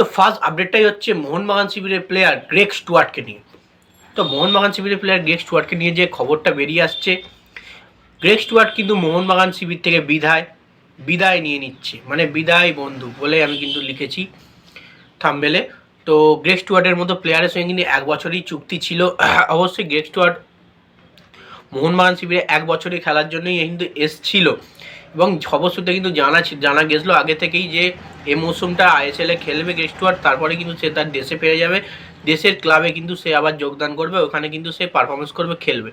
তো ফার্স্ট আপডেটটাই হচ্ছে মোহনবাগান শিবিরের প্লেয়ার গ্রেক স্টুয়ার্টকে নিয়ে। তো মোহনবাগান শিবিরের প্লেয়ার গ্রেক স্টুয়ার্টকে নিয়ে যে খবরটা বেরিয়ে আসছে গ্রেক স্টুয়ার্ট কিন্তু মোহনবাগান শিবির থেকে বিদায় বিদায় নিয়ে নিচ্ছে। মানে বিদায় বন্ধু বলে আমি কিন্তু লিখেছি থাম্বেলে। তো গ্রেক স্টুয়ার্টের মতো প্লেয়ারের সঙ্গে কিন্তু এক বছরই চুক্তি ছিল। অবশ্যই গ্রেক স্টুয়ার্ট মোহনবাগান শিবিরে এক বছরই খেলার জন্যই কিন্তু এসছিল। এবং খবর সূত্রে কিন্তু জানা জানা গেছিল আগে থেকেই যে এই মৌসুমটা আইএসএলে খেলবে গ্রেক স্টুয়ার্ট তারপরে কিন্তু সে তার দেশে ফিরে যাবে। দেশের ক্লাবে কিন্তু সে আবার যোগদান করবে, ওখানে কিন্তু সে পারফরমেন্স করবে, খেলবে।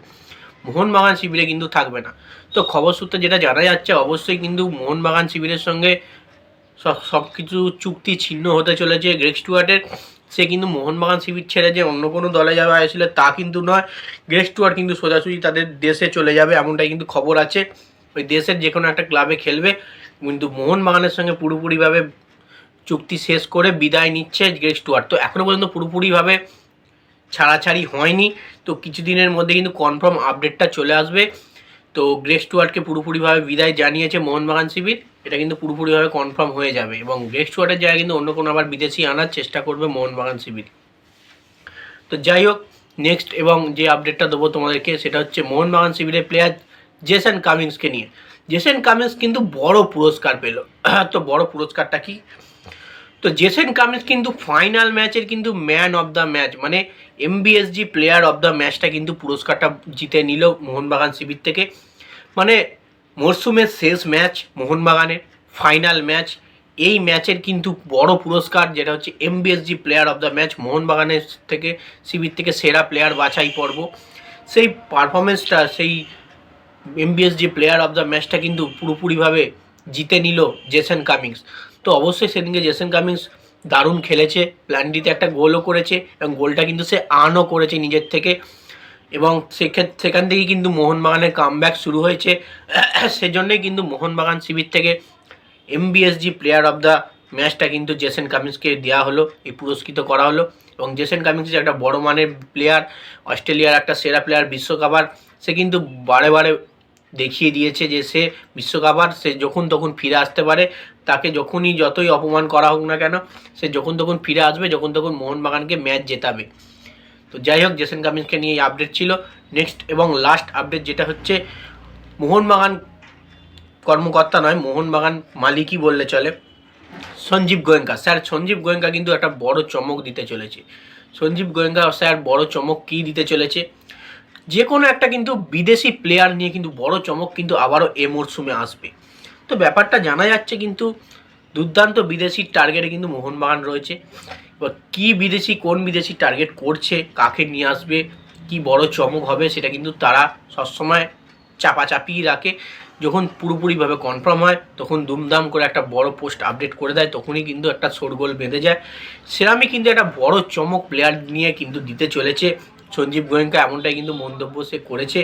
মোহনবাগান শিবিরে কিন্তু থাকবে না। তো খবর সূত্রে যেটা জানা যাচ্ছে, অবশ্যই কিন্তু মোহনবাগান শিবিরের সঙ্গে সব কিছু চুক্তি ছিন্ন হতে চলেছে গ্রেক স্টুয়ার্টের। সে কিন্তু মোহনবাগান শিবির ছেড়ে যে অন্য কোনো দলে যাবে আইএসএল, তা কিন্তু নয়। গ্রেক স্টুয়ার্ট কিন্তু সোজাসুজি তাদের দেশে চলে যাবে, এমনটাই কিন্তু খবর আছে। ওই দেশের যে কোনো একটা ক্লাবে খেলবে, কিন্তু মোহনবাগানের সঙ্গে পুরোপুরিভাবে চুক্তি শেষ করে বিদায় নিচ্ছে গ্রেক স্টুয়ার্ট তো এখনও পর্যন্ত পুরোপুরিভাবে ছাড়াছাড়ি হয়নি। তো কিছুদিনের মধ্যে কিন্তু কনফার্ম আপডেটটা চলে আসবে। তো গ্রেক স্টুয়ার্টকে পুরোপুরিভাবে বিদায় জানিয়েছে মোহনবাগান শিবির। এটা কিন্তু পুরোপুরিভাবে কনফার্ম হয়ে যাবে এবং গ্রেক স্টুয়ার্টের জায়গায় কিন্তু অন্য কোনো আবার বিদেশি আনার চেষ্টা করবে মোহনবাগান শিবির। তো যাই হোক নেক্সট এবং যে আপডেটটা দেবো তোমাদেরকে, সেটা হচ্ছে মোহনবাগান শিবিরের প্লেয়ার জেসন কামিংসকে নিয়ে। জেসেন কামিংস কিন্তু বড় পুরস্কার পেল। তো বড় পুরস্কারটা কি? তো জেসেন কামিন্স কিন্তু ফাইনাল ম্যাচের কিন্তু ম্যান অফ দ্য ম্যাচ মানে এমবিএসজি প্লেয়ার অফ দ্য ম্যাচটা কিন্তু পুরস্কারটা জিতে নিল মোহনবাগান শিবির থেকে। মানে মরশুমের শেষ ম্যাচ মোহনবাগানের, ফাইনাল ম্যাচ, এই ম্যাচের কিন্তু বড় পুরস্কার, যেটা হচ্ছে MBSG player of the match, মোহনবাগানের থেকে, শিবির থেকে সেরা প্লেয়ার বাছাই পর্ব। সেই পারফরমেন্সটা সেই এমবিএসজি প্লেয়ার অফ দ্য ম্যাচটা কিন্তু পুরোপুরিভাবে জিতে নিল জেসন কামিংস তো অবশ্যই সেদিনকে জেসন কামিংস দারুণ খেলেছে প্ল্যানডিতে একটা গোলও করেছে এবং গোলটা কিন্তু সে আর্নও করেছে নিজের থেকে। এবং সেক্ষেত্রে সেখান থেকেই কিন্তু মোহনবাগানের কামব্যাক শুরু হয়েছে। সেজন্যই কিন্তু মোহনবাগান শিবির থেকে এমবিএসজি প্লেয়ার অফ দ্য ম্যাচটা কিন্তু জেসেন কামিংসকে দেওয়া হলো, এই পুরস্কৃত করা হলো। এবং জেসেন কামিন্স যে একটা বড় মানের প্লেয়ার অস্ট্রেলিয়ার একটা সেরা প্লেয়ার বিশ্বকাপার। সে কিন্তু বারে বারে দেখিয়ে দিয়েছে যে সে বিশ্বকাপার সে যখন তখন ফিরে আসতে পারে। তাকে যখনই যতই অপমান করা হোক না কেন, সে যখন তখন ফিরে আসবে, যখন তখন মোহনবাগানকে ম্যাচ জেতাবে। তো যাই হোক, জেসেন কামিন্সকে নিয়ে এই আপডেট ছিল। নেক্সট এবং লাস্ট আপডেট যেটা হচ্ছে, মোহনবাগান কর্মকর্তা নয়, মোহনবাগান মালিকই বললে চলে। সঞ্জীব গোয়েঙ্কা। স্যার, সঞ্জীব গোয়েঙ্কা কিন্তু একটা বড় চমক দিতে চলেছে। সঞ্জীব গোয়েঙ্কা, স্যার, বড় চমক কী দিতে চলেছে? যে কোনো একটা কিন্তু বিদেশি প্লেয়ার নিয়ে কিন্তু বড় চমক কিন্তু আবারও এ মরশুমে আসবে। তো ব্যাপারটা জানা যাচ্ছে কিন্তু দুর্দান্ত বিদেশির টার্গেটে কিন্তু মোহনবাগান রয়েছে। এবার কী বিদেশি, কোন বিদেশি টার্গেট করছে, কাকে নিয়ে আসবে, কি বড় চমক হবে সেটা কিন্তু তারা সবসময় চাপাচাপি রাখে। যখন পুরোপুরিভাবে কনফার্ম হয়, তখন দুমদাম করে একটা বড় পোস্ট আপডেট করে দেয়, তখনই কিন্তু একটা শোরগোল বেঁধে যায়। সেরামই কিন্তু একটা বড় চমক প্লেয়ার নিয়ে কিন্তু দিতে চলেছে। সঞ্জীব গোয়েঙ্কা এমনটাই কিন্তু মন্তব্য সে করেছে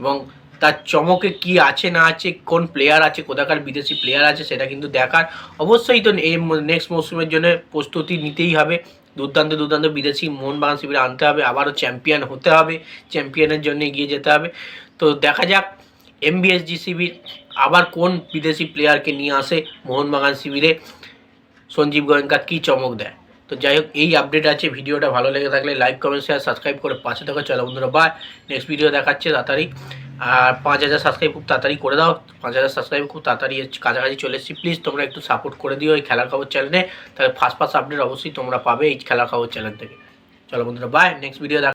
এবং তার চমকে কি আছে না আছে, কোন প্লেয়ার আছে, কোথাকার বিদেশি প্লেয়ার আছে সেটা কিন্তু দেখার। অবশ্যই তো এই নেক্সট মৌসুমের জন্য প্রস্তুতি নিতেই হবে। দুর্দান্ত দুর্দান্ত বিদেশি মোহনবাগান শিবিরে আনতে হবে, আবারও চ্যাম্পিয়ন হতে হবে চ্যাম্পিয়নের জন্য এগিয়ে যেতে হবে। তো দেখা যাক এমবিএসজি শিবির আবার কোন বিদেশি প্লেয়ারকে নিয়ে আসে মোহনবাগান শিবিরে। সঞ্জীব গোয়েঙ্কা কী চমক দেয়? তো যাই হোক, এই আপডেট আছে, ভিডিওটা ভালো লেগে থাকলে লাইক কমেন্ট শেয়ার সাবস্ক্রাইব করে পাশে থাকো। চলো বন্ধুরা বাই নেক্সট ভিডিও দেখাচ্ছে তাড়াতাড়ি। আর পাঁচ হাজার সাবস্ক্রাইব খুব তাড়াতাড়ি করে দাও। পাঁচ হাজার সাবস্ক্রাইব খুব তাড়াতাড়ি কাছাকাছি চলে এসেছি। প্লিজ তোমরা একটু সাপোর্ট করে দিও এই খেলার খবর চ্যানেলে তাহলে ফার্স্ট ফার্স্ট আপডেট অবশ্যই তোমরা পাবে এই খেলার খবর চ্যানেল থেকে। চলো বন্ধুরা বাই নেক্সট ভিডিও